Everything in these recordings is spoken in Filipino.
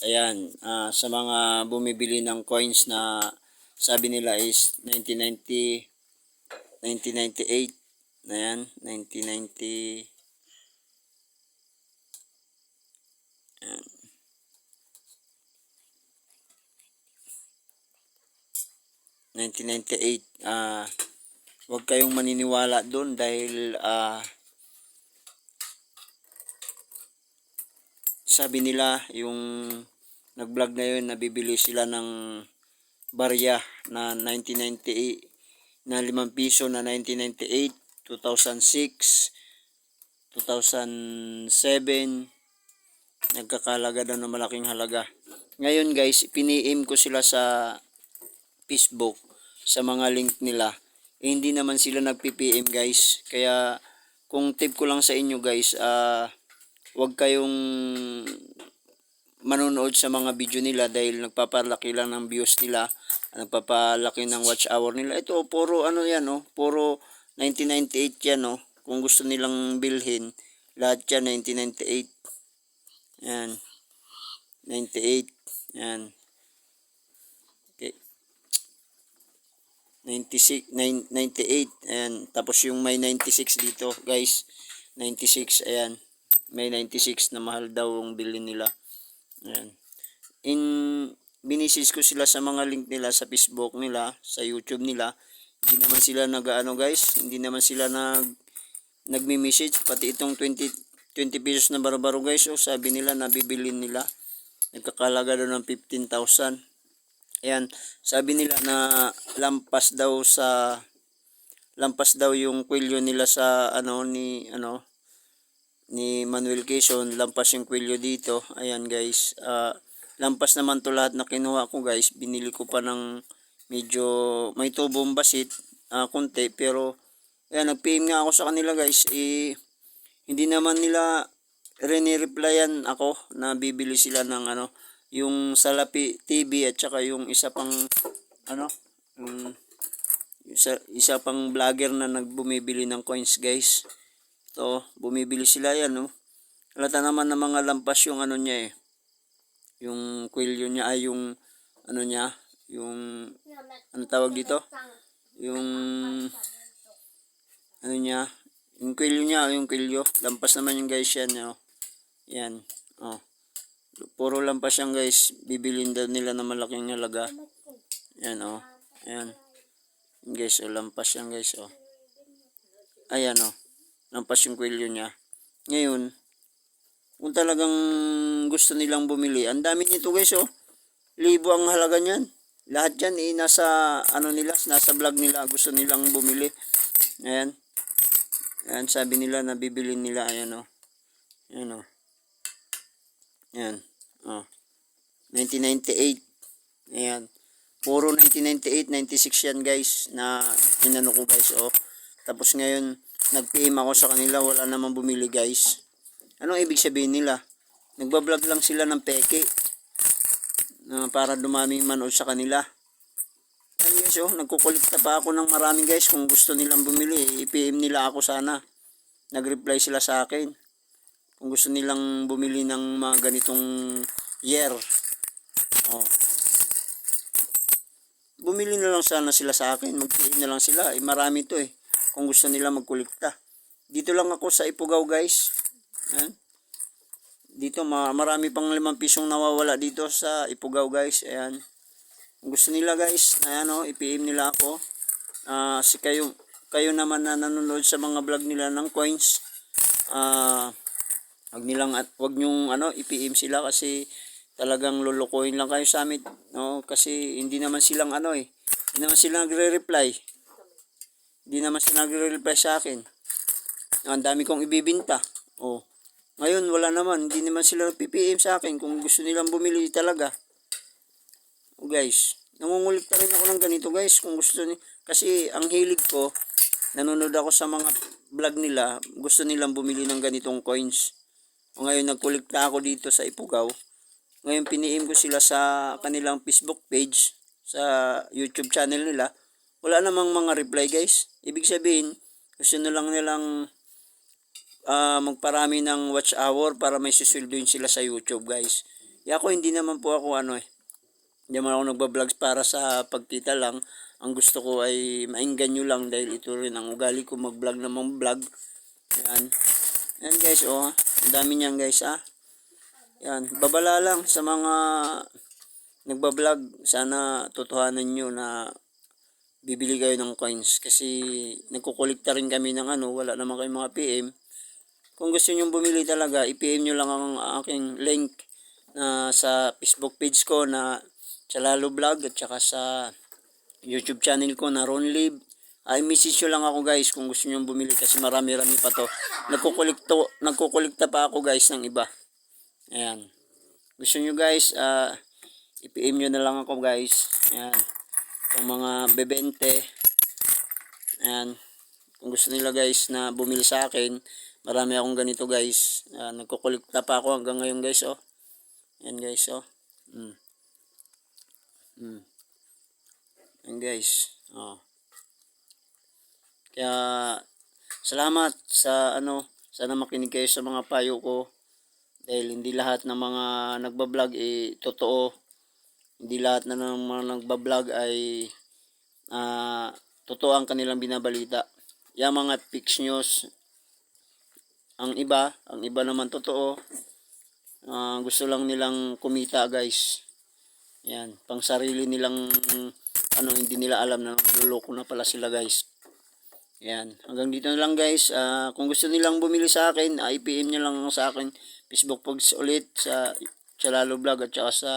Ayan, ah, sa mga bumibili ng coins na sabi nila is 1990 1998 Ayan, 1990 Ayan. ...1998... ah huwag kayong maniniwala doon dahil ah sabi nila yung nag-vlog na yun nabibili sila ng barya na 1998 na 5 piso na 1998 2006 2007 nagkakalaga daw ng malaking halaga. Ngayon guys piniim ko sila sa Facebook sa mga link nila. Eh, hindi naman sila nag-PPM guys. Kaya kung tip ko lang sa inyo guys ah huwag kayong manonood sa mga video nila dahil nagpapalaki lang ng views nila, nagpapalaki ng watch hour nila. Ito, puro ano yan, no? Puro 1998 yan, no? Kung gusto nilang bilhin, lahat yan 1998. Yan. 98. Yan. Okay. 96, 9, 98. Ayan. Tapos yung may 96 dito, guys. 96, ayan. May 96 na mahal daw ang bilhin nila. Ayan. In binisis ko sila sa mga link nila sa Facebook nila, sa YouTube nila. Hindi naman sila nag-ano guys, hindi naman sila nag nagmi-message pati itong 20 20 pesos na baro-baro guys, oh, sabi nila nabibili nila. Nagkakalaga daw ng 15,000. Ayan, sabi nila na lampas daw sa lampas daw yung kwelyo nila sa ano ni ano ni Manuel Quezon, lampas yung kwelyo dito. Ayan guys, ah, lampas naman to lahat na kinuha ko guys. Binili ko pa ng medyo may tubong basit, ah, konti, pero ayan, nag-PM nga ako sa kanila guys. Eh, hindi naman nila rene-replyan ako na bibili sila ng ano, yung Salapi TV at saka yung isa pang ano, yung isa, isa pang vlogger na nagbumibili ng coins guys. So, bumibili sila yan, no? Halata naman na mga lampas yung ano niya eh. Yung kwelyo niya ay yung ano niya, yung ano tawag dito? Yung ano niya, yung kwelyo niya, yung kwelyo. Lampas naman yung guys yan, no? Yan, oh. Puro lampas yan guys. Bibilin daw nila na malaking halaga. Yan, oh. Ayan. Yan, guys, oh, lampas yan guys, oh. Ayan, oh lampas yung kwelyo niya. Ngayon, kung talagang gusto nilang bumili, ang dami nito guys oh. Libo ang halaga niyan. Lahat yan eh, nasa ano nila, nasa vlog nila, gusto nilang bumili. Ayan. Ayan, sabi nila na bibili nila, ayan oh. Ayan oh. Ayan. Oh. 1998. Ayan. Puro 1998, 96 yan guys na inano ko guys oh. Tapos ngayon, nag-PM ako sa kanila, wala namang bumili guys. Anong ibig sabihin nila? Nagbablog lang sila ng peke na para dumaming manood sa kanila. Ayan guys, oh, nagkukulikta pa ako ng marami guys kung gusto nilang bumili. I-PM nila ako sana. Nag-reply sila sa akin. Kung gusto nilang bumili ng mga ganitong year. Oh. Bumili na lang sana sila sa akin. Mag-PM na lang sila. Eh, marami to eh kung gusto nila magkulikta. Dito lang ako sa Ipugaw guys. Ayan. Dito ma marami pang limang pisong nawawala dito sa Ipugaw guys. Ayan. Kung gusto nila guys, ayan o, i-PM nila ako. Uh, si kayo, kayo naman na nanonood sa mga vlog nila ng coins. Uh, wag nilang at wag nyong ano, i-PM sila kasi talagang lulukoyin lang kayo sa amin. No? Kasi hindi naman silang ano eh. Hindi naman sila nagre-reply. Hindi naman siya nagre-reply sa akin. Ang dami kong ibibinta. Oh. Ngayon, wala naman. Hindi naman sila nag-PPM sa akin kung gusto nilang bumili talaga. Oh, guys, nangungulit pa rin ako ng ganito guys. Kung gusto ni Kasi ang hilig ko, nanonood ako sa mga vlog nila. Gusto nilang bumili ng ganitong coins. O ngayon, nagkulikta ako dito sa Ipugaw. Ngayon, piniim ko sila sa kanilang Facebook page, sa YouTube channel nila wala namang mga reply guys. Ibig sabihin, gusto na lang nilang uh, magparami ng watch hour para may susulduin sila sa YouTube guys. Ya ako hindi naman po ako ano eh. Hindi naman ako nagbablog para sa pagkita lang. Ang gusto ko ay mainggan nyo lang dahil ito rin ang ugali ko mag-vlog na mag-vlog. Yan. Yan guys, oh. Ang dami niyan guys, ah. Yan. Babala lang sa mga nagbablog. Sana totohanan nyo na bibili kayo ng coins. Kasi nagkukulikta rin kami ng ano. Wala naman kayong mga PM. Kung gusto nyo bumili talaga, i-PM nyo lang ang aking link na sa Facebook page ko na Chalalo Vlog at saka sa YouTube channel ko na Ron Live. Ay message nyo lang ako guys kung gusto nyo bumili kasi marami-rami pa to. Nagkukulikto, nagkukulikta pa ako guys ng iba. Ayan. Gusto nyo guys, ah i-PM nyo na lang ako guys. Ayan. Yung mga bebente. Ayan. Kung gusto nila guys na bumili sa akin, marami akong ganito guys. Ah, nagkukulikta pa ako hanggang ngayon guys oh. Ayan guys oh. Mm. Mm. Ayan guys. Oh. Kaya salamat sa ano, sana makinig kayo sa mga payo ko. Dahil hindi lahat ng mga nagbablog eh totoo. Hindi lahat na ng mga nagbablog ay ah totoo ang kanilang binabalita. Yung mga fake news ang iba, ang iba naman totoo. Ah, gusto lang nilang kumita, guys. Yan, pang sarili nilang ano hindi nila alam na niloloko na pala sila, guys. Yan, hanggang dito na lang, guys. Ah, kung gusto nilang bumili sa akin, IPM niyo lang sa akin. Facebook posts ulit sa Chalalo Vlog at saka sa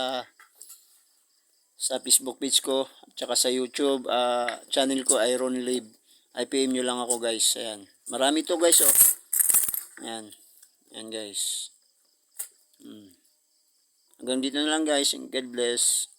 sa Facebook page ko at saka sa YouTube ah, channel ko Iron Live. IPM nyo lang ako guys. Ayan. Marami to guys oh. Ayan. Ayan guys. Hmm. Hanggang dito na lang guys. And God bless.